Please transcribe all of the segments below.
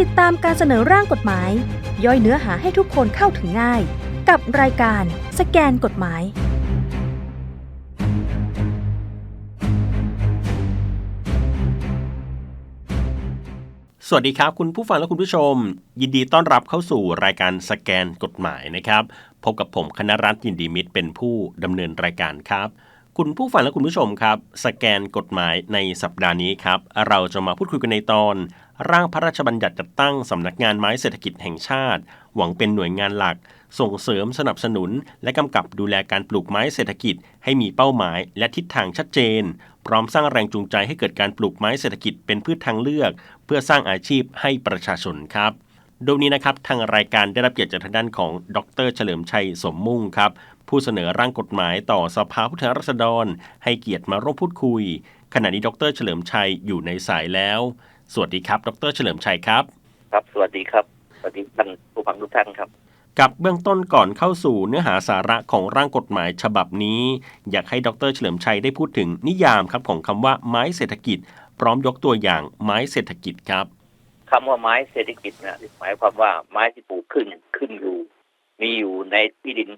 ติดตามการเสนอร่างกฎหมาย ย่อยเนื้อหาให้ทุกคนเข้าถึงง่าย กับรายการสแกนกฎหมาย สวัสดีครับ คุณผู้ฟังและคุณผู้ชม ยินดีต้อนรับเข้าสู่รายการสแกนกฎหมายนะครับพบกับผมคณรัตน์ยินดีมิตรเป็นผู้ดำเนินรายการครับคุณผู้ฟังและคุณผู้ชมครับ สแกนกฎหมายในสัปดาห์นี้ครับ เราจะมาพูดคุยกันในตอน ร่างพระราชบัญญัติจัดตั้งสำนักงานไม้เศรษฐกิจแห่งชาติ หวังเป็นหน่วยงานหลัก ส่งเสริมสนับสนุน และกำกับดูแลการปลูกไม้เศรษฐกิจ ให้มีเป้าหมายและทิศทางชัดเจน พร้อมสร้างแรงจูงใจให้เกิดการปลูกไม้เศรษฐกิจเป็นพืชทางเลือก เพื่อสร้างอาชีพให้ประชาชนครับโดยนี้นะครับทางรายการได้รับเกียรติจากทางด้านของดร เฉลิมชัยสมมุ่งครับผู้เสนอร่างกฎหมายต่อสภาผู้แทนราษฎร ให้เกียรติมาร่วมพูดคุย ขณะนี้ดร เฉลิมชัยอยู่ในสายแล้ว สวัสดีครับ ดรเฉลิมชัยครับ ครับ สวัสดีครับ สวัสดีท่านผู้ฟังทุกท่านครับ กับเบื้องต้นก่อนเข้าสู่เนื้อหาสาระของร่างกฎหมายฉบับนี้ อยากให้ดรเฉลิมชัยได้พูดถึงนิยามครับของคำว่าไม้เศรษฐกิจ พร้อมยกตัวอย่างไม้เศรษฐกิจครับคำว่าไม้เศรษฐกิจนะหมายความว่าไม้ที่ปลูกขึ้นขึ้นอยู่ มีอยู่ในที่ดิน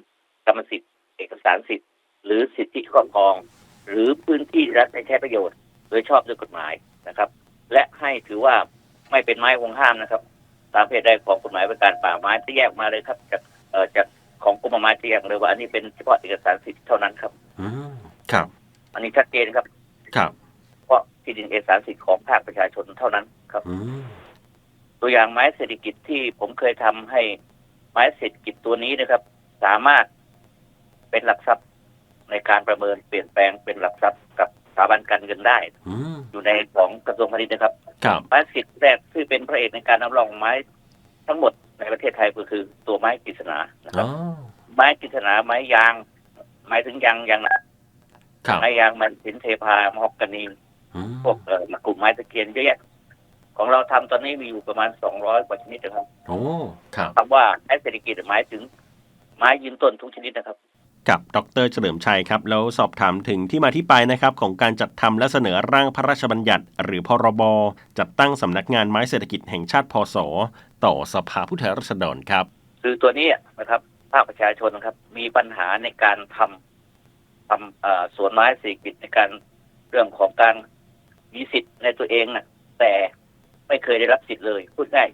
กรรมสิทธิ์เอกสารสิทธิ์ หรือสิทธิครอบครอง หรือพื้นที่รัฐให้ใช้ประโยชน์ โดยชอบด้วยกฎหมายนะครับ และให้ถือว่าไม่เป็นไม้วงห้ามนะครับ ตามเพศใดของกฎหมายประการป่าไม้จะแยกมาเลยครับจากเอ่อจากของกรมป่าไม้จะแยกเลยว่า อันนี้เป็นเฉพาะเอกสารสิทธิ์เท่านั้นครับอืมครับ อันนี้ชัดเจนครับ ครับเพราะที่ดินเอกสารสิทธิ์ของภาคประชาชนเท่านั้นครับ อืมตัวอย่างไม้เศรษฐกิจที่ผมเคยทำให้ไม้เศรษฐกิจตัวนี้นะครับ สามารถเป็นหลักทรัพย์ในการประเมินเปลี่ยนแปลงเป็นหลักทรัพย์กับ สถาบันการเงินได้ อืม อยู่ในของกระทรวงพาณิชย์นะครับครับ ไม้เศรษฐกิจแรกที่เป็นพระเอกในการนำร่องไม้ทั้งหมดในประเทศไทยก็คือตัวไม้กฤษณานะคอ๋รัอบไม้กฤษณาไม้ยางหมายถึงยางยางนะครับ ไม้ยางมันสินเทพามหอกกานีอืมพวกเอ่อกลุ่มไม้ตะเคียนเยอะแยะของเราทำตอนนี้มีอยู่ประมาณสองร้อยกว่าชนิดนะครับโอ้ ครับ คำว่าไม้เศรษฐกิจหมายถึงไม้ยืนต้นทุกชนิดนะครับ กับดรเฉลิมชัยครับ แล้วสอบถามถึงที่มาที่ไปนะครับของการจัดทำและเสนอร่างพระราชบัญญัติ หรือพรบ จัดตั้งสำนักงานไม้เศรษฐกิจแห่งชาติพศ ต่อสภาผู้แทนราษฎรครับ คือตัวนี้นะครับภาคประชาชนครับ มีปัญหาในการทำทำสวนไม้เศรษฐกิจในการเรื่องของการมีสิทธิ์ในตัวเองนะแต่ไม่เคยได้รับสิทธิ์เลยพูดง่าย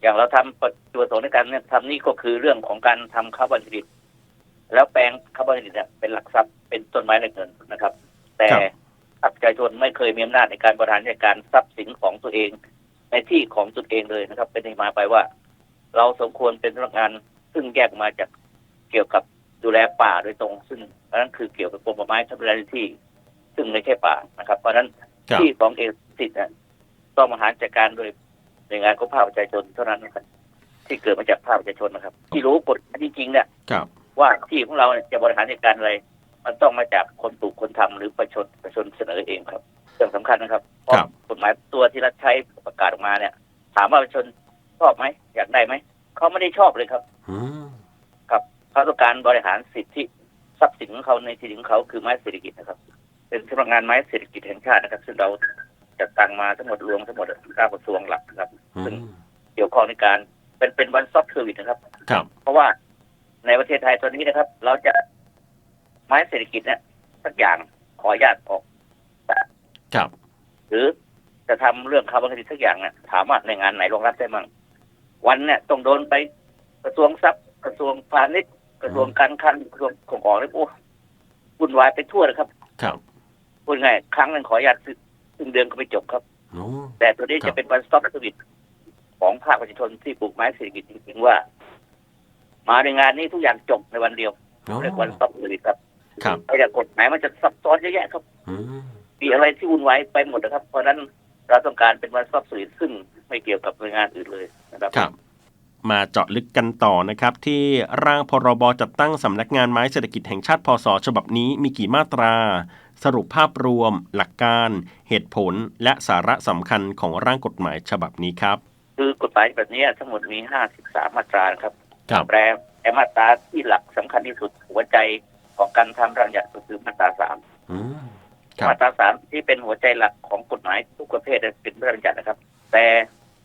อย่างเราทำประจุประสงค์ในการเนี่ยทำนี่ก็คือเรื่องของการทำคาร์บอนเครดิต แล้วแปลงคาร์บอนเครดิตเนี่ยเป็นหลักทรัพย์เป็นต้นไม้ในเงินนะครับ แต่ครับภาคประชาชนไม่เคยมีอำนาจในการบริหารจัดการทรัพย์สินของตัวเอง ในที่ของตนเองเลยนะครับ เป็นที่มาไปว่า เราสมควรเป็นพนักงานซึ่งแยกมาจากเกี่ยวกับดูแลป่าโดยตรง ซึ่งอันนั้นคือเกี่ยวกับกรมป่าไม้ทำดูแลที่ ซึ่งไม่ใช่ป่านะครับ เพราะฉะนั้นครับที่ของเอกสิทธิ์นะต้องบริหารจัดการโดยหน่วยงานของภาคประชาชนเท่านั้นนะครับที่เกิดมาจากภาคประชาชนนะครับ ที่รู้กฎจริงๆเนี่ยครับ ว่าที่ของเราเนี่ยจะบริหารจัดการอะไร มันต้องมาจากคนปลูกคนทำหรือประชาชนประชาชนเสนอเองครับเรื่องสำคัญนะครับเพราะครับกฎหมายตัวที่รัฐใช้ประกาศออกมาเนี่ย ถามว่าประชาชนชอบไหมอยากได้ไหมเขาไม่ได้ชอบเลยครับอืมเขาต้องการบริหารสิทธิทรัพย์สินของเขาในที่ดินของเขาคือไม้เศรษฐกิจนะครับ เป็นสำนักงานไม้เศรษฐกิจแห่งชาตินะครับ ซึ่งเราจัดตั้งมาทั้งหมดรวมทั้งหมดเก้ากระทรวงหลักนะครับอืมเกี่ยวข้องในการเป็นเป็นวันซอฟต์เซอร์วิสนะครับ ครับ เพราะว่า ในประเทศไทยตอนนี้นะครับ เราจะไม้เศรษฐกิจเนี่ยสักอย่างขออนุญาตออกครับ หรือจะทำเรื่องคาร์บอนเครดิตสักอย่างเนี่ยถามว่าในวยงานไหนรองรับได้มั่งวันเนี่ยต้องโดนไปกระทรวงทรัพย์ กระทรวงพาณิชย์กระทรวงการคลังกระทรวงส่งออกเลยโอ้วุ่นวายไปทั่วเลยครับ ครับพูดง่ายครั้งหนึ่งขออนุญาตซึ่งเดือนก็ไม่จบครับโอ้แต่ตัวนี้ครับจะเป็นวันสต็อปสวิตของภาคประชาชนที่ปลูกไม้เศรษฐกิจจริงๆว่า มาในงานนี้ทุกอย่างจบในวันเดียวโอ้เรียกวันสต็อปสวิตครับครับไอ้แต่กฎหมายมันจะซับซ้อนเยอะแยะครับอืมมีอะไรที่วุ่นวายไปหมดนะครับ เพราะฉะนั้นเราต้องการเป็นวันสต็อปสวิตซึ่งไม่เกี่ยวกับหน่วยงานอื่นเลยนะครับครับ มาเจาะลึกกันต่อนะครับ ที่ร่างพรบจัดตั้งสำนักงานไม้เศรษฐกิจแห่งชาติพศฉบับนี้มีกี่มาตรา สรุปภาพรวม หลักการ เหตุผล และสาระสำคัญของร่างกฎหมายฉบับนี้ครับ คือกฎหมายแบบนี้ทั้งหมดมี 53 มาตรานะครับ ครับแปลแต่มาตราที่หลักสำคัญที่สุดหัวใจของการทำร่างใหญ่ก็คือมาตราสามอืมครัมาบตราสามที่เป็นหัวใจหลักของกฎหมายทุกประเภทเป็นพระราชบัญญัตินะครับ แต่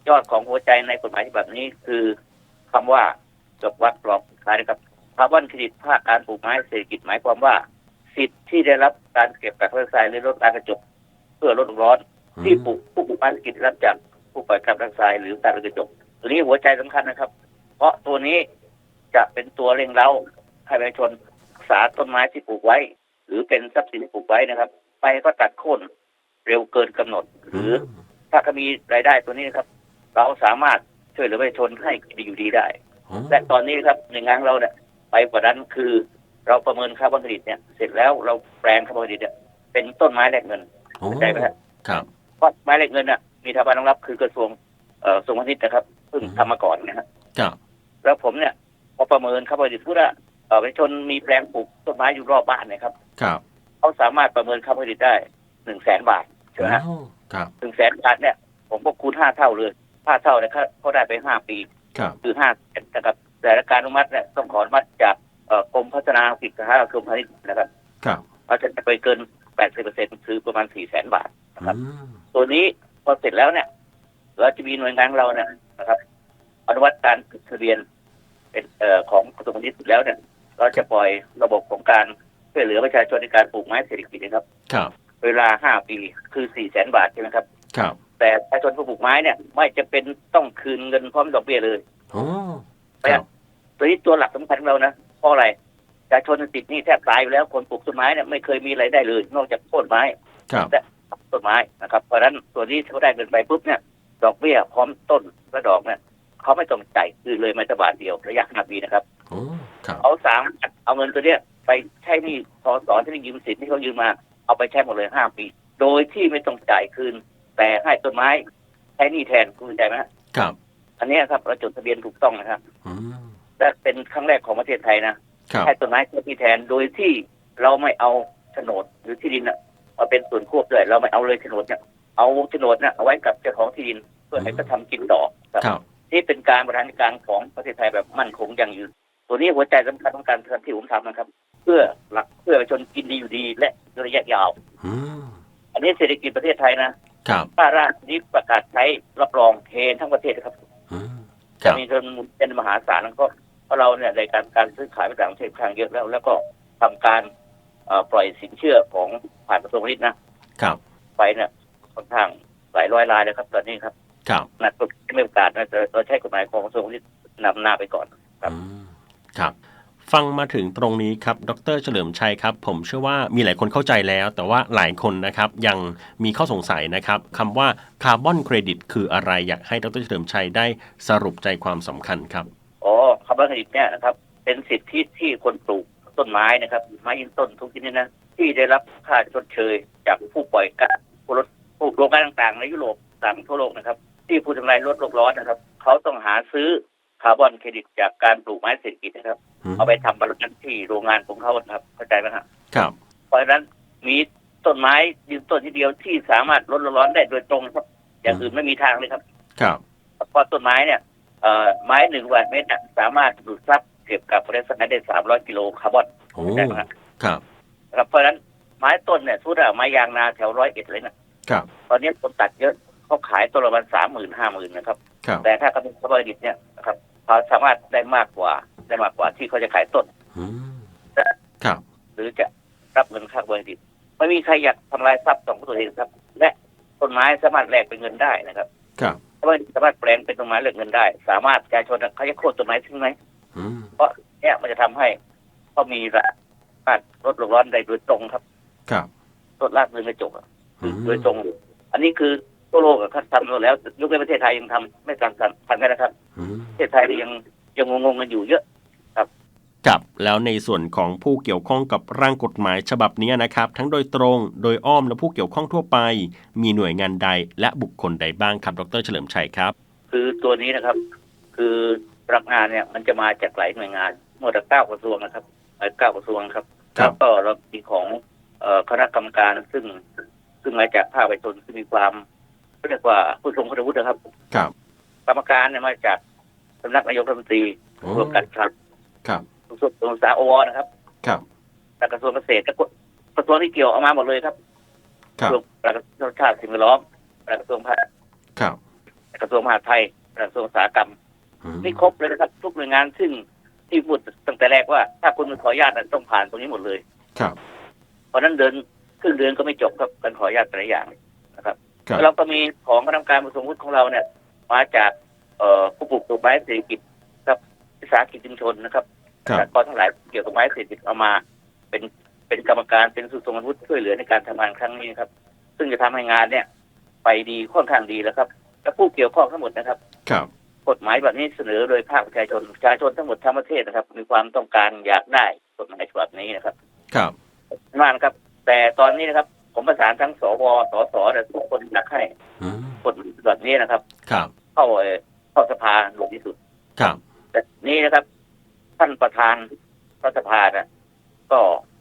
ยอดของหัวใจในกฎหมายฉบับนี้คือคำว่าจบวักกรอบสุดท้ายนะครับคาร์บอนเครดิตภาคการปลูกไม้เศรษฐกิจหมายความว่า สิทธิ์ที่ได้รับการเก็บกักคาร์บอนไดออกไซด์หรือลดการกระจก เพื่อลดโลกร้อน ที่ปลูกผู้ปลูกไม้เศรษฐกิจได้รับจากผู้ปล่อยคาร์บอนไดออกไซด์หรือการกระจกตัวนี้หัวใจสำคัญนะครับ เพราะตัวนี้จะเป็นตัวเร่งเร้าให้ประชาชนรักษาต้นไม้ที่ปลูกไว้ หรือเป็นทรัพย์สินที่ปลูกไว้นะครับ ไปก็ตัดโค่นเร็วเกินกำหนด หรือถ้าเขามีรายได้ตัวนี้นะครับ เราสามารถช่วยเหลือประชาชนให้ดีอยู่ดีได้ และตอนนี้ครับหน่วยงานเราเนี่ยไปกว่านั้นคือเราประเมินคาร์บอนเครดิตเนี่ย เสร็จแล้วเราแปลงคาร์บอนเครดิตเนี่ยเป็นต้นไม้แลกเงินโอ้เข้าใจไหมครับครับเพราะไม้แลกเงินน่ะมีทางการรองรับคือกระทรวงเอ่อกระทรวงพาณิชย์นะครับเพิ่งทำมาก่อนนะฮะครับ แล้วผมเนี่ยพอประเมินคาร์บอนเครดิตพูดว่าเอ่อประชาชนมีแปลงปลูกต้นไม้อยู่รอบบ้านเนะครับ ครับเขาสามารถประเมินคาร์บอนเครดิตได้หนึ่งแสนบาทใช่ไหมฮะโอ้ครับหนึ่งแสนบาทเนี่ย ผมก็คูณห้าเท่าเลยห้าเท่าเนี่ยเขาเขาได้ไปห้าปีครับคือห้าแสนนะครับแต่ละการอนุมัติเนี่ยต้องขออนุมัติจากเอ่อกรมพัฒนากิจการกรมพาณิชย์นะครับ ครับเราจะไปเกินแปดสิบเปอร์เซ็นต์คือประมาณสี่แสนบาทครับอืมตัวนี้พอเสร็จแล้วเนี่ยเราจะมีหน่วยงานของเราเนี่ยนะครับ อนุมัติการขึ้นทะเบียนเป็นเอ่อ ของกระทรวงพาณิชย์แล้วเนี่ยเราจะปล่อยระบบของการช่วยเหลือประชาชนในการปลูกไม้เศรษฐกิจนะครับ ครับ เวลาห้าปีคือสี่แสนบาทใช่ไหมครับ ครับ แต่ประชาชนผู้ปลูกไม้เนี่ยไม่จะเป็นต้องคืนเงินพร้อมดอกเบี้ยเลยโอ้เพราะฉะนั้นตัวนี้ตัวหลักสำคัญของเรานะเพราะอะไรประชาชนติดหนี่แทบตายอยู่แล้วคนปลูกต้นไม้เนี่ยไม่เคยมีอะไรายได้เลย นอกจากโค่นไม้ครับและต้นไม้นะครับเพราะฉะนั้นตัวนี้เขาได้เงินไปปุ๊บเนี่ย ดอกเบี้ยพร้อมต้นและดอกเนี่ย เขาไม่ต้องจ่ายคืนเลยแม้แต่บาทเดียวระยะห้าปีนะครับโอ้ครับเขาสามารถเอาเงินตัวเนี้ยไปใช้หนี่ทอสอนที่ยืมสินที่เขายืมมา เอาไปใช้หมดเลยห้าปี โดยที่ไม่ต้องจ่ายคืน แต่ให้ต้นไม้ใช้หนี่แทนคุณเข้าใจไหมฮะครับ อันเนี้ยครับเราจดทะเบียนถูกต้องนะครับอืมและเป็นครั้งแรกของประเทศไทยนะครับให้ต้นไม้ใช้ที่แทนโดยที่เราไม่เอาโฉนดหรือที่ดินอะมาเป็นส่วนควบด้วยเราไม่เอาเลยโฉนดเนี่ยเอาโฉนดเนี่ยเอาไว้กับเจ้าของที่ดินเพื่อให้เขาทำกินต่อครับ ครับนี่เป็นการบริหารจัดการของประเทศไทยแบบมั่นคงยั่งยืนตัวนี้หัวใจสำคัญของการที่ผมทำนะครับ เพื่อหลักเพื่อประชาชนกินดีอยู่ดีและระยะยาวอืมอันนี้เศรษฐกิจประเทศไทยนะครับถ้าราชนี้ประกาศใช้รับรองเททั้งประเทศนะครับอืมคจะรับมีเงินหมุนเป็นมหาศาลแล้วก็เพราะเราเนี่ยในการการซื้อขายไปต่างประเทศค่อนข้างเยอะแล้ว แล้วก็ทำการเอ่อปล่อยสินเชื่อของผ่านกระทรวงพาณิชย์นะครับ ไปเนี่ยค่อนข้างหลายร้อยรายเลยครับ ตอนนี้ครับ ครับนักไม่ประกาศนะแต่เราใช้กฎหมายของกระทรวงพาณิชย์นำหน้าไปก่อนครับอืมครับ ฟังมาถึงตรงนี้ครับ ดรเฉลิมชัยครับ ผมเชื่อว่ามีหลายคนเข้าใจแล้ว แต่ว่าหลายคนนะครับยังมีข้อสงสัยนะครับคำว่าคาร์บอนเครดิตคืออะไรอยากให้ดรเฉลิมชัยได้สรุปใจความสำคัญครับอ๋อคำว่าเครดิตเนี่ยนะครับเป็นสิทธิที่คนปลูกต้นไม้นะครับ ไม้ยืนต้นทุกชนิดนะที่ได้รับค่าชดเชย จากผู้ปล่อยก๊าซผู้รถผู้โรงงานต่างๆ ในยุโรปต่างทั่วโลกนะครับ ที่ผู้ทำลายลดโลกร้อนนะครับ เขาต้องหาซื้อคาร์บอนเครดิตจากการปลูกไม้เศรษฐกิจนะครับ เอาไปทำบรรลุที่โรงงานของเขานะครับเข้าใจไหมครับครับ เพราะฉะนั้นมีต้นไม้ยืนต้นที่เดียวที่สามารถลดโลกร้อนได้โดยตรงครับอย่างอื่นไม่มีทางเลยครับ ครับเพราะต้นไม้เนี่ยเอ่อไม้หนึ่งวัตเมตรน่ะสามารถดูดซับเก็บกับไดออกไซด์ได้สามร้อยกิโลคาร์บอนโอ้ได้ไหมครับครับนะครับเพราะฉะนั้นไม้ต้นเนี่ยทุดอะไม้ยางนาแถวร้อยเอ็ดเลยนะครับ ตอนนี้คนตัดเยอะ เขาขายต้นละประมาณสามหมื่นห้าหมื่นนะครับ ครับ แต่ถ้าเขาเป็นคาร์บอนดิบเนี่ยนะครับเขาสามารถได้มากกว่าได้มากกว่าที่เขาจะขายต้น อืมครับ หรือจะรับเงินค่าคาร์บอนดิบไม่มีใครอยากทำลายทรัพย์ของตัวเองครับ และต้นไม้สามารถแลกเป็นเงินได้นะครับครับ ถ้าไม่สามารถแปลงเป็นต้นไม้แลกเงินได้ สามารถประชาชนเขาจะโค่นต้นไม้ทิ้งไหมอืมเพราะเนี่ยมันจะทำให้เขามีราคาลดโลกร้อนได้โดยตรงครับครับ ลดลากเรือนกระจกอะอืม โดยตรง อันนี้คือ ทั่วโลกอะเขาทำหมดแล้วยกเว้นประเทศไทยยังทำไม่ทันทันทันกันนะครับอืมประเทศไทยเนี่ยยังยังงงๆกันอยู่เยอะกับแล้วในส่วนของผู้เกี่ยวข้องกับร่างกฎหมายฉบับนี้นะครับ ทั้งโดยตรงโดยอ้อมและผู้เกี่ยวข้องทั่วไป มีหน่วยงานใดและบุคคลใดบ้างครับดรเฉลิมชัยครับ คือตัวนี้นะครับ คือรับงานเนี่ยมันจะมาจากหลายหน่วยงานหมดเก้ากระทรวงนะครับเอ่อเก้ากระทรวงครับครัแล้บวก็เรามีของเอ่อคณะกรรมการซึ่งซึ่งมาจากภาคประชาชนซึ่งมีความ เรียกว่าผู้ทรงคุณวุฒินะครับ ครับ กรรมการเนี่ยมาจากสำนักนายกรัฐมนตรีโอ้ รวมกันครับครับ กระทรวงศึกษาโอวนะครับครับและกระทรวงเกษตรและกระทรวงที่เกี่ยวเอามาหมดเลยครับครับกระทรวงปลัดกระทรวงชาติสิ่งแวดล้อมปลัดกระทรวงพาณิชย์ครับกระทรวงมหาดไทยกระทรวงอุตสาหกรรม อืมนี่ครบเลยนะครับ ทุกหน่วยงานซึ่งที่พูดตั้งแต่แรกว่า ถ้าคุณขออนุญาตนะต้องผ่านตรงนี้หมดเลย ครับ เพราะฉะนั้นเดินครึ่งเดือนก็ไม่จบครับการขออนุญาตแต่ละอย่างนะครับครับแล้ว เราก็มีของคณะกรรมการประสงค์วุฒิของเราเนี่ย มาจากเอ่อผู้ปลูกต้นไม้เศรษฐกิจครับวิสาหกิจชุมชนนะครับครับจากกรทั้งหลายเกี่ยวกับไม้เศรษฐกิจเอามา เป็นเป็นกรรมการเป็นสุทรงวุฒิช่วยเหลือในการทำงานครั้งนี้ครับ ซึ่งจะทำให้งานเนี่ย ไปดีค่อนข้างดีแล้วครับ และผู้เกี่ยวข้องทั้งหมดนะครับ ครับกฎหมายแบบนี้เสนอโดยภาคประชาชนประชาชนทั้งหมดทั้งประเทศนะครับ มีความต้องการอยากได้กฎหมายฉบับนี้นะครับ ครับมากนะครับ แต่ตอนนี้นะครับ ผมประสานทั้งสวสสและทุกคนอยากให้อืมกฎหมายแบบนี้นะครับ ครับ เข้าเอ่อเข้าสภาหลวงที่สุด ครับ แต่นี้นะครับ ท่านประธานรัฐสภานะก็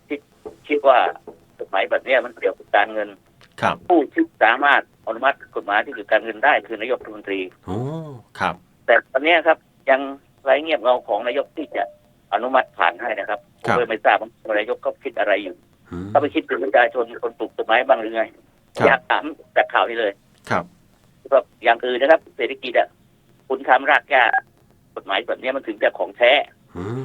คิดคิดว่ากฎหมายแบบนี้มันเกี่ยวกับการเงิน ครับ ผู้ที่สามารถอนุมัติกฎหมายที่เกี่ยวกับการเงินได้คือนายกรัฐมนตรีโอ้ครับ แต่ตอนนี้ครับ ยังไร้เงียบเงาของนายกที่จะอนุมัติผ่านให้นะครับผมเลยไม่ทราบว่านายกเขาคิดอะไรอยู่อืม เขาไปคิดถึงประชาชนคนปลูกต้นไม้บ้างหรือไงครับอยากถามจากข่าวนี้เลย ครับก็อย่างอื่นนะครับ เศรษฐกิจอะคุณทำรากหญ้ากฎหมายแบบนี้มันถึงจะของแท้อืม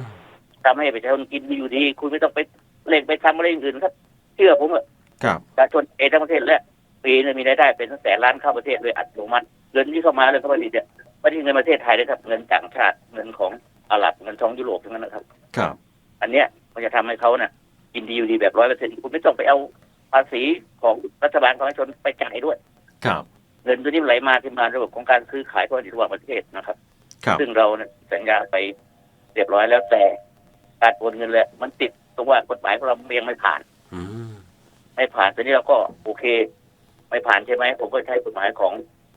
ทำให้ประชาชนกินดีอยู่ดีคุณไม่ต้องไปเล่งไปทำอะไรอย่างอื่นครับ เชื่อผมเถอะครับประชาชนเองทั้งประเทศและปีนึงมีรายได้เป็นแสนล้านเข้าประเทศโดยอัตโนมัติเงินที่เข้ามาเลยเข้ามาดีเนี่ยไม่ใช่เงินประเทศไทยเลยครับ เงินต่างชาติเงินของอาหรับเงินของยุโรปทั้งนั้นนะครับ ครับ อันเนี้ยมันจะทำให้เขาเนี่ย กินดีอยู่ดีแบบร้อยเปอร์เซ็นต์คุณไม่ต้องไปเอาภาษีของรัฐบาลของประชาชนไปจ่ายด้วย ครับ เงินตัวนี้มันไหลมาที่มาระบบของการซื้อขายข้อดีระหว่างประเทศนะครับ ครับ ซึ่งเราเนี่ยสัญญาไปเรียบร้อยแล้วแต่การโอนเงินเลยมันติดตรงว่ากฎหมายของเรายังไม่ผ่าน อืม ไม่ผ่านตอนนี้เราก็โอเค ไม่ผ่านใช่ไหมผมก็ใช้กฎหมายของ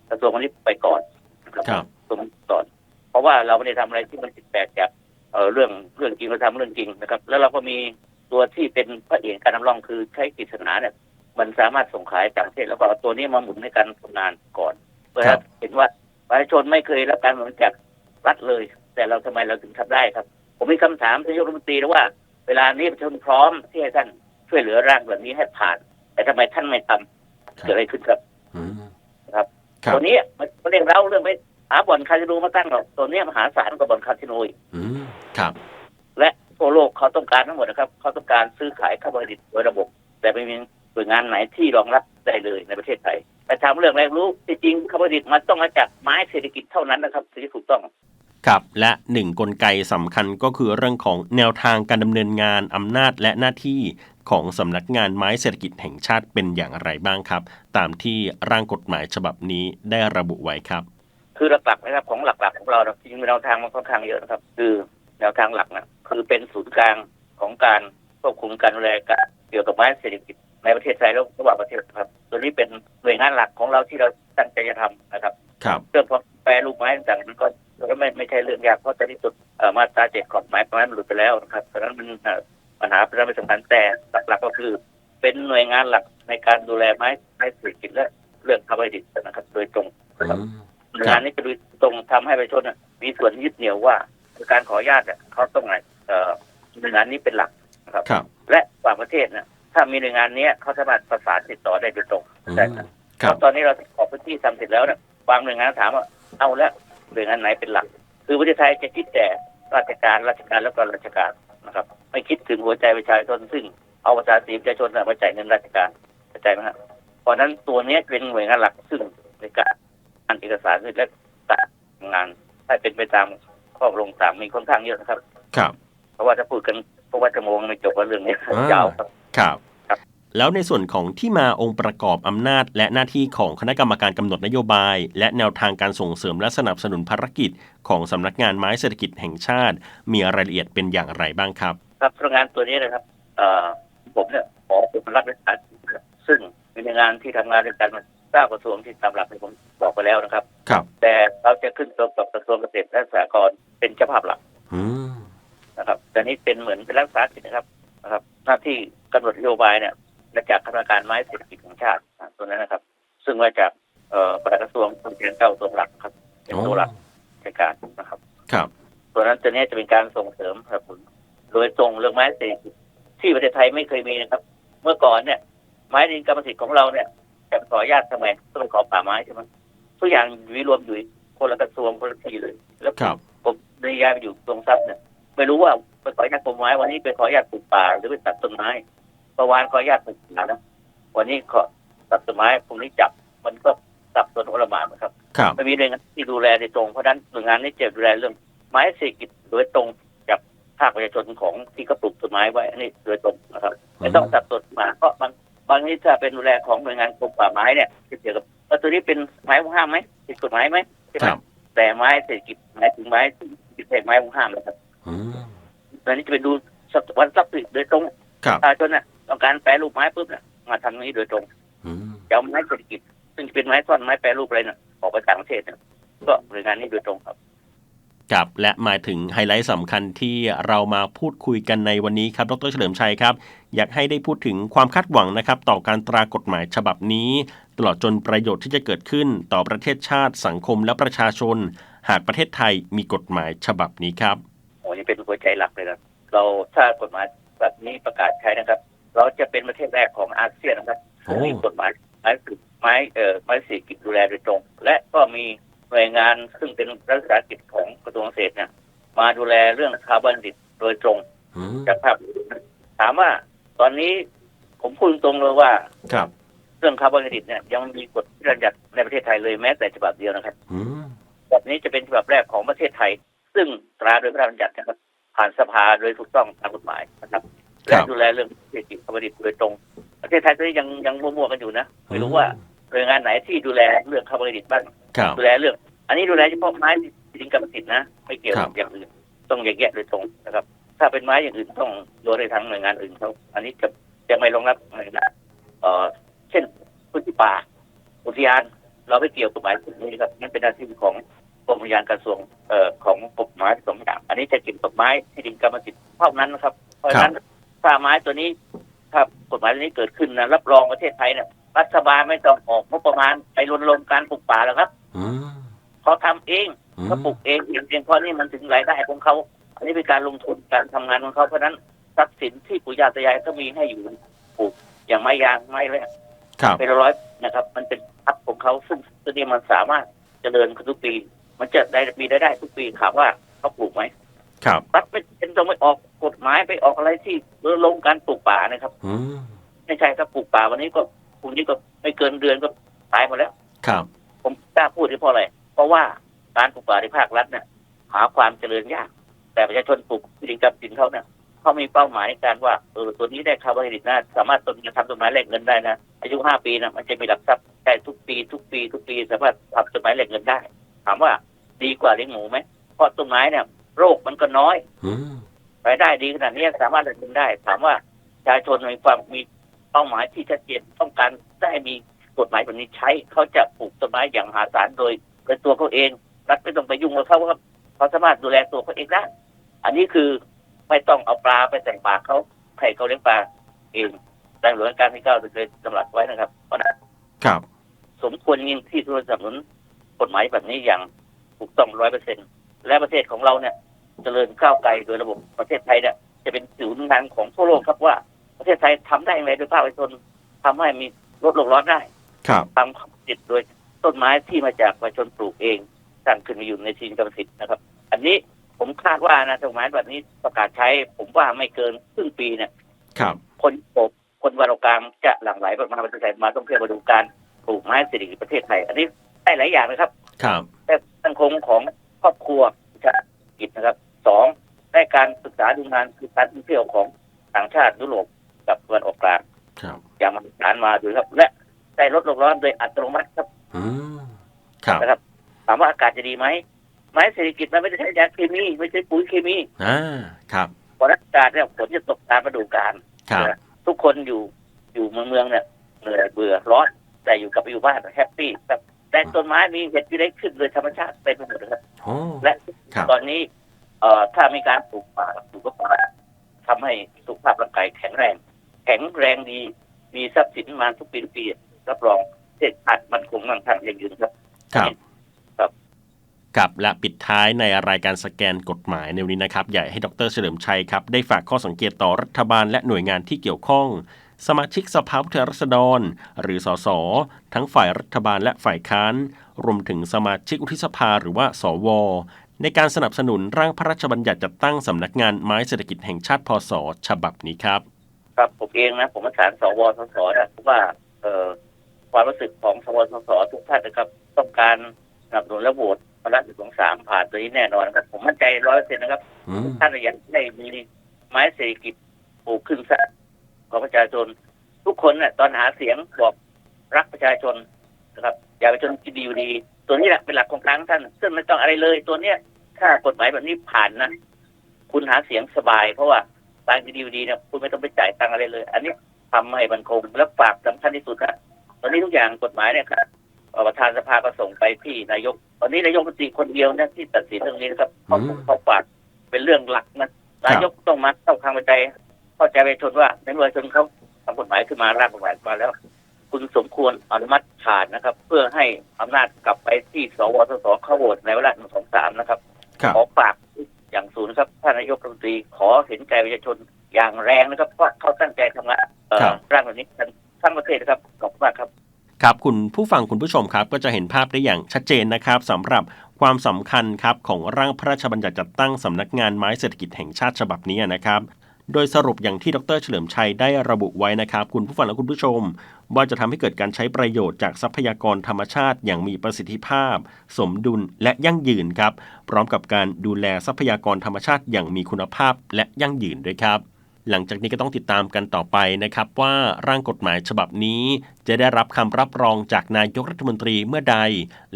กระทรวงพาณิชย์ไปก่อนนะครับครับตรงนี้ก่อน เพราะว่าเราไม่ได้ทำอะไรที่มันผิดแปลกจากเอ่อเรื่องเรื่องจริงเราทำเรื่องจริงนะครับ แล้วเราก็มี ตัวที่เป็นพระเอกการนำร่องคือใช้กฤษณาเนี่ยมันสามารถส่งขายต่างประเทศแล้วก็เอาตัวนี้มาหมุนในการทำงานก่อนเพื่อครับเห็นว่าประชาชนไม่เคยรับการเมืองจากรัฐเลย แต่เราทำไมเราถึงทำได้ครับ ผมมีคำถามท่านนายกรัฐมนตรีนะว่า เวลานี้ประชาชนพร้อมที่ให้ท่านช่วยเหลือร่างแบบนี้ให้ผ่าน แต่ทำไมท่านไม่ทำเกิดอะไรขึ้นครับอืมครับครับตัวนี้มันเรียกเราเรื่องไปหาบ่อนคาสิโนมาตั้งหรอกตัวนี้มหาศาลกว่าบ่อนคาสิโนอีกอืมครับและ ทั่วโลกเขาต้องการทั้งหมดนะครับ เขาต้องการซื้อขายข้าวผลิตโดยระบบ แต่ไม่มีหน่วยงานไหนที่รองรับได้เลยในประเทศไทยแต่ทำเรื่องแรกรู้ที่จริงข้าวผลิตมันต้องมาจากไม้เศรษฐกิจเท่านั้นนะครับที่ถูกต้องครับและหนึ่งกลไกสำคัญก็คือเรื่องของแนวทางการดำเนินงานอำนาจและหน้าที่ของสำนักงานไม้เศรษฐกิจแห่งชาติเป็นอย่างไรบ้างครับ ตามที่ร่างกฎหมายฉบับนี้ได้ระบุไว้ครับ คือหลักๆนะครับของหลักๆของเรานะจริงๆแนวทางมันค่อนข้างเยอะนะครับ คือแนวทางหลักนะ คือเป็นศูนย์กลางของการควบคุมการดูแลการเกี่ยวกับไม้เศรษฐกิจในประเทศไทยและระหว่างประเทศครับตัวนี้เป็นหน่วยงานหลักของเราที่เราตั้งใจจะทำนะครับครับเรื่องของแปรรูปไม้ต่างๆนั้นก็ก็ไม่ไม่ใช่เรื่องยากเพราะแต่ที่สุดเอ่อมาตราเจ็ดกฎหมายไม้มันหลุดไปแล้วนะครับเพราะฉะนั้นมันเอ่อปัญหาเป็นเรื่องไม่สำคัญแต่หลักๆก็คือ เป็นหน่วยงานหลักในการดูแลไม้ไม้เศรษฐกิจและเรื่องคาร์บอนดิบนะครับ โดยตรงนะครับอืมหน่วยงานนี้จะโดยตรงทำให้ประชาชนน่ะมีส่วนยึดเหนี่ยวว่าการขออนุญาตเนี่ยเขาต้องไหนเอ่อ หน่วยงานนี้เป็นหลักนะครับครับ และต่างประเทศเนี่ยถ้ามีหน่วยงานเนี้ยเขาสามารถประสานติดต่อได้โดยตรงอืมได้ครับครับตอนนี้เราออกพื้นที่ทำเสร็จแล้วเนี่ยบางหน่วยงานถามว่าเอาแล้วหน่วยงานไหนเป็นหลัก คือประเทศไทยจะคิดแต่ราชการราชการแล้วก็ราชการนะครับ ไม่คิดถึงหัวใจประชาชนซึ่งเอาประชาชนประชาชนน่ะมาจ่ายเงินราชการเข้าใจไหมครับเพราะฉะนั้นตัวเนี้ยเป็นหน่วยงานหลักซึ่งในการอ่านเอกสารและการทำงานให้เป็นไปตามข้อตกลงต่างมีค่อนข้างเยอะนะครับ ครับ เพราะว่าจะพูดกันเพราะว่าจะโมงไม่จบกับเรื่องนี้อ่ายาวครับ ครับ ครับ แล้วในส่วนของที่มาองค์ประกอบอำนาจ และหน้าที่ของคณะกรรมการกำหนดนโยบาย และแนวทางการส่งเสริมและสนับสนุนภารกิจ ของสำนักงานไม้เศรษฐกิจแห่งชาติ มีรายละเอียดเป็นอย่างไรบ้างครับ ครับพนักงานตัวนี้นะครับเอ่อผมเนี่ยขอเป็นรัฐวิสาหกิจครับซึ่งมีหน่วยงานที่ทำงานด้วยกันมาทราบกระทรวงที่ตามหลักที่ผมบอกไปแล้วนะครับ ครับ แต่เราจะขึ้นตรงกับกระทรวงเกษตรและสหกรณ์เป็นเจ้าภาพหลัก อืม นะครับ แต่นี้เป็นเหมือนเป็นรัฐวิสาหกิจนะครับนะครับ หน้าที่กำหนดนโยบายเนี่ยมาจากคณะกรรมการไม้เศรษฐกิจแห่งชาติอะตัวนั้นนะครับ ซึ่งมาจากเอ่อปลัดกระทรวงเป็นเพียงเจ้าตัวหลักครับเป็นตัวหลักในการนะครับ ครับตัวนั้นตัวนี้จะเป็นการส่งเสริมสนับสนุนโดยตรงเรื่องไม้เศรษฐกิจที่ประเทศไทยไม่เคยมีนะครับ เมื่อก่อนเนี่ย ไม้ดินกรรมสิทธิ์ของเราเนี่ยจะขออนุญาตทำไมต้องขอป่าไม้ใช่ไหมสทุกอย่างอยู่รวมอยู่คนละกระทรวงคนละที่เลย แล้วครับผมได้ย้ายไปอยู่กรมทรัพย์เนี่ย ไม่รู้ว่าไปขออนุญาตปลูกไม้วันนี้ไปขออนุญาตปลูกป่าหรือไปตัดต้นไม้เมื่อวานขออนุญาตปลูกป่านะวันนี้ขอตัดต้นไม้พรุ่งนี้จับมันก็สับสนโอลหมานนะครับครับไม่มีหน่วยงานที่ดูแลโดยตรงเพราะฉะนั้นหน่วยงานนี้จะดูแลเรื่องไม้เศรษฐกิจโดยตรงกับภาคประชาชนของที่เขาปลูกต้นไม้ไว้อันนี้โดยตรงนะครับไม่ต้องสับสนมาเพราะบางบางนี้ถ้าเป็นดูแลของหน่วยงานกรมป่าไม้เนี่ยที่เกี่ยวกับว่าตัวนี้เป็นไม้ห้ามไหมผิดกฎหมายไหมใช่ไหคมรับแต่ไม้เศรษฐกิจหมายถึงไม้ที่เป็นไม้ห้ามนะครับอืม ตอนนี้จะไปดูสัตวันทรัพย์สินโดยตรงครับประชาชนน่ะต้องการแปรรูปไม้ปุ๊บเนี่ยมาทำตรงนี้โดยตรงอืมจะเอาไม้เศรษฐกิจซึ่งเป็นไม้ท่อนไม้แปรรูปอะไรเนี่ยออกไปต่างประเทศเนี่ยก็หน่วยงานนี้โดยตรงครับครับและมาถึงไฮไลท์สำคัญที่เรามาพูดคุยกันในวันนี้ครับ ดรเฉลิมชัยครับ อยากให้ได้พูดถึงความคาดหวังนะครับ ต่อการตรากฎหมายฉบับนี้ ตลอดจนประโยชน์ที่จะเกิดขึ้นต่อประเทศชาติสังคมและประชาชน หากประเทศไทยมีกฎหมายฉบับนี้ครับ โอ้นี่เป็นหัวใจหลักเลยนะเราถ้ากฎหมายแบบนี้ประกาศใช้นะครับ เราจะเป็นประเทศแรกของอาเซียนนะครับโอ้ที่มีกฎหมายไม้คือไม้เอ่อไม้เศรษฐกิจดูแลโดยตรง และก็มีหน่วยงานซึ่งเป็นรัฐวิสาหกิจของกระทรวงเกษตรเนี่ยมาดูแลเรื่องคาร์บอนดิบโดยตรงอืมจากภาพถามว่าตอนนี้ผมพูดตรงๆเลยว่าครับ เรื่องคาร์บอนดิบเนี่ยยังไม่มีกฎที่บัญญัติในประเทศไทยเลยแม้แต่ฉบับเดียวนะครับอืมแบบนี้จะเป็นฉบับแรกของประเทศไทย ซึ่งตราโดยพระราชบัญญัตินะครับผ่านสภาโดยถูกต้องตามกฎหมายนะครับครัและบดูแลเรื่องเศรษฐกิจคาร์บอนดิบโดยตรง ประเทศไทยตอนนี้ยังยังมั่วๆกันอยู่นะไม่รู้ว่าหน่วยงานไหนที่ดูแลเรื่องคาร์บอนดิบบ้างครับดูแลเรื่อง อันนี้ดูแลเฉพาะไม้ที่ดินกรรมสิทธิ์นะไม่เกี่ยวครักับบอย่างอื่นต้องแยกแยะโดยตรงนะครับ ถ้าเป็นไม้อย่างอื่นต้องโยนให้ทางหน่วยงานอื่นเขาอันนี้จะจะไม่รองรับอะไรนะเอ่อเช่นพื้นที่ป่าอุทยานเราไม่เกี่ยวกับกฎหมายตรงนี้ครับนั่นเป็นหน้าที่ของ กรมอุทยานกระทรวงเอ่อของกฎหมายสองอย่างอันนี้จะเกี่ยวกับไม้ที่ดินกรรมสิทธิ์เท่านั้นนะครับ เพราะฉะนั้นถ้าไม้ตัวนี้ถ้ากฎหมายตัวนี้เกิดขึ้นนะรับรองประเทศไทยเนี่ยรัฐบาลไม่ต้องออกงบประมาณไปรณรงค์การปลูกป่าแล้วครับอืมเขาทำเองอืมเขาปลูกเองเองเองเพราะนี่มันถึงรายได้ของเขาอันนี้เป็นการลงทุนการทำงานของเขาเพราะฉะนั้นทรัพย์สินที่ปู่ย่าตายายก็มีให้อยู่ปลูกอย่างไม้ยางไม้แรกครับเป็นร้อยนะครับ มันเป็นทรัพย์ของเขาซึ่งตัวนี้มันสามารถเจริญขึ้นทุกปี มันจะได้มีรายได้ทุกปีถามว่าเขาปลูกไหมครับรัฐไม่เป็นต้องไม่ออกกฎหมายไปออกอะไรที่รณรงค์การปลูกป่านะครับอืมไม่ใช่ถ้าปลูกป่าวันนี้ก็พรุ่งนี้ก็ไม่เกินเดือนก็ตายหมดแล้ว ครับ ผมกล้าพูดนี่เพราะอะไรเพราะว่าการปลูกป่าในภาครัฐเนี่ยหาความเจริญยาก แต่ประชาชนปลูกที่ดินกับสินเขาเนี่ยเขามีเป้าหมายในการว่าเออตัวนี้ได้คาร์บอนไดออกไซด์นะสามารถต้นจะทำต้นไม้แลกเงินได้นะอายุห้าปีนะมันจะมีหลักทรัพย์ได้ทุกปี ทุกปี ทุกปี สามารถทำต้นไม้แลกเงินได้ ถามว่าดีกว่าเลี้ยงหมูไหมเพราะต้นไม้เนี่ยโรคมันก็น้อยอืมรายได้ดีขนาดนี้สามารถแลกเงินได้ ถามว่าประชาชนมีความมีเป้าหมายที่ชัดเจนต้องการได้มีกฎหมายแบบนี้ใช้เขาจะปลูกต้นไม้อย่างมหาศาลโดยโดยตัวเขาเองรัฐไม่ต้องไปยุ่งกับเขาครับเขาสามารถดูแลตัวเขาเองได้อันนี้คือไม่ต้องเอาปลาไปแต่งปากเขาให้เขาเลี้ยงปลาเองในหลวงรัชการที่เก้าเคยกำหนดไว้นะครับเพราะฉะนั้นครับ สมควรยิ่งที่จะสนับสนุน กฎหมายแบบนี้อย่างถูกต้องร้อยเปอร์เซ็นและประเทศของเราเนี่ยเจริญก้าวไกลโดยระบบประเทศไทยเนี่ยจะเป็นศูนย์กลางของทั่วโลกครับว่าประเทศไทยทำได้อย่างไรโดยภาคประชาชนทำให้มีลดโลกร้อนได้ครับทำความผิดโดยต้นไม้ที่มาจากประชาชนปลูกเองสร้างขึ้นมาอยู่ในทีมกรรมสิทธิ์นะครับ อันนี้ผมคาดว่านะกฎหมายแบบนี้ประกาศใช้ ผมว่าไม่เกินครึ่งปีเนี่ยครับ คนปลูกคนวันโอกลางจะหลั่งไหลมาประเทศไทยมาต้องเที่ยวมาดูการปลูกไม้เศรษฐกิจประเทศไทย อันนี้ ได้หลายอย่างนะครับ ครับ แต่สังคมของครอบครัวชาติกิจนะครับสองได้การศึกษาดูงานคือการท่องเที่ยวของต่างชาติยุโรปกับตะวันออกกลางครับ อย่างมหาศาลมาดูครับ และได้ลดโลกร้อนโดยอัตโนมัติครับอืมครับนะครับถามว่าอากาศจะดีไหมไม้เศรษฐกิจมันไม่ได้ใช้ยาเคมี ไม่ใช่ปุ๋ยเคมีอ่าครับพออากาศเนี่ยฝนจะตกตามฤดูกาลครับทุกคนอยู่อยู่เมืองเมืองเนี่ยเหนื่อยเบื่อร้อนแต่อยู่กับอยู่บ้านแฮปปี้ครับ แต่ต้นไม้มีเห็ดอยู่ได้ขึ้นโดยธรรมชาติเต็มไปหมดเลยครับโอ้และครับ ตอนนี้เอ่อถ้ามีการปลูกป่าปลูกป่าทำให้สุขภาพร่างกายแข็งแรง แข็งแรงดี มีทรัพย์สินมาทุกปีทุกปีรับรองเศรษฐกิจมันคงมั่งคั่งยั่งยืนครับ ครับ ครับกับ และปิดท้ายในรายการสแกนกฎหมายในวันนี้นะครับ อยากให้ดรเฉลิมชัยครับ ได้ฝากข้อสังเกตต่อรัฐบาลและหน่วยงานที่เกี่ยวข้อง สมาชิกสภาผู้แทนราษฎร หรือสส ทั้งฝ่ายรัฐบาลและฝ่ายค้าน รวมถึงสมาชิกวุฒิสภาหรือว่า สว ในการสนับสนุนร่างพระราชบัญญัติจัดตั้งสำนักงานไม้เศรษฐกิจแห่งชาติพศฉบับนี้ครับ ครับผมเองนะ ผมประสานสวสสนะเพราะว่าเอ่อความรู้สึกของสวสสทุกท่านนะครับ ต้องการสนับสนุนและโหวตพระราชสองสามผ่านตัวนี้แน่นอนนะครับ ผมมั่นใจร้อยเปอร์เซ็นต์นะครับอืมท่านอยากได้มีไม้เศรษฐกิจปลูกขึ้นซะ ของประชาชน ทุกคนน่ะตอนหาเสียงบอกรักประชาชนนะครับอย่าไปจนกินดีอยู่ดี ตัวนี้แหละเป็นหลักของทางท่าน ซึ่งไม่ต้องอะไรเลย ตัวเนี้ยถ้ากฎหมายแบบนี้ผ่านนะคุณหาเสียงสบาย เพราะว่าตางกินดีอยู่ดีเนี่ยคุณไม่ต้องไปจ่ายตังค์อะไรเลย อันนี้ทำให้มันคงและฝากสำคัญที่สุดนะตอนนี้ทุกอย่างกฎหมายเนี่ยครับเอ่อประธานสภาก็ส่งไปที่นายก ตอนนี้นายกรัฐมนตรีคนเดียวนะที่ตัดสินเรื่องนี้นะครับเขาอืมเขาฝากเป็นเรื่องหลักนะนายกต้องมาเข้าข้างประชาชน เข้าใจประชาชนว่าในเมื่อประชาชนเขาทำกฎหมายขึ้นมาร่างกฎหมายมาแล้ว คุณสมควรอนุมัติผ่านนะครับ เพื่อให้อำนาจกลับไปที่สวสสเข้าโหวตในเวลาหนึ่งสองสามนะครับครับขอฝากอย่างสูงนะครับท่านนายกรัฐมนตรีขอเห็นใจประชาชนอย่างแรงนะครับเพราะเขาตั้งใจทำงานเอ่อครับร่างแบบนี้กันทั้งประเทศนะครับขอบคุณมากครับครับคุณผู้ฟังคุณผู้ชมครับก็จะเห็นภาพได้อย่างชัดเจนนะครับสำหรับความสำคัญครับของร่างพระราชบัญญัติจัดตั้งสำนักงานไม้เศรษฐกิจแห่งชาติฉบับนี้นะครับ โดยสรุปอย่างที่ดรเฉลิมชัยได้ระบุไว้นะครับ คุณผู้ฟังและคุณผู้ชม ว่าจะทำให้เกิดการใช้ประโยชน์จากทรัพยากรธรรมชาติอย่างมีประสิทธิภาพ สมดุลและยั่งยืนครับ พร้อมกับการดูแลทรัพยากรธรรมชาติอย่างมีคุณภาพและยั่งยืนด้วยครับ หลังจากนี้ก็ต้องติดตามกันต่อไปนะครับว่าร่างกฎหมายฉบับนี้จะได้รับคำรับรองจากนายกรัฐมนตรีเมื่อใด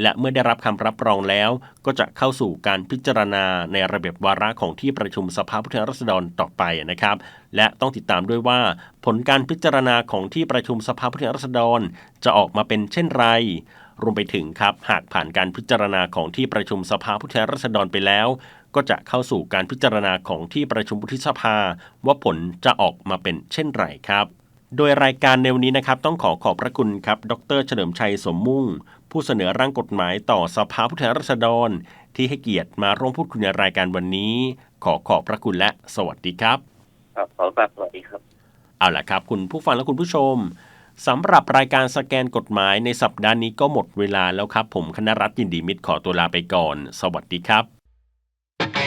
และเมื่อได้รับคำรับรองแล้ว ก็จะเข้าสู่การพิจารณาในระเบียบวาระของที่ประชุมสภาผู้แทนราษฎรต่อไปนะครับ และต้องติดตามด้วยว่า ผลการพิจารณาของที่ประชุมสภาผู้แทนราษฎร จะออกมาเป็นเช่นไรรวมไปถึงครับหากผ่านการพิจารณาของที่ประชุมสภาผู้แทนราษฎรไปแล้ว ก็จะเข้าสู่การพิจารณาของที่ประชุมวุฒิสภา ว่าผลจะออกมาเป็นเช่นไรครับ โดยรายการในวันนี้นะครับต้องขอขอบพระคุณครับ ดรเฉลิมชัยสมมุ่ง ผู้เสนอร่างกฎหมายต่อสภาผู้แทนราษฎร ที่ให้เกียรติมาร่วมพูดคุยในรายการวันนี้ ขอขอบพระคุณและสวัสดีครับครับขอบคุณครับสวัสดีครับ เอาล่ะครับ คุณผู้ฟังและคุณผู้ชมสำหรับรายการสแกนกฎหมายในสัปดาห์นี้ก็หมดเวลาแล้วครับ ผมคณรัตน์ยินดีมิตรขอตัวลาไปก่อน สวัสดีครับ Thank you.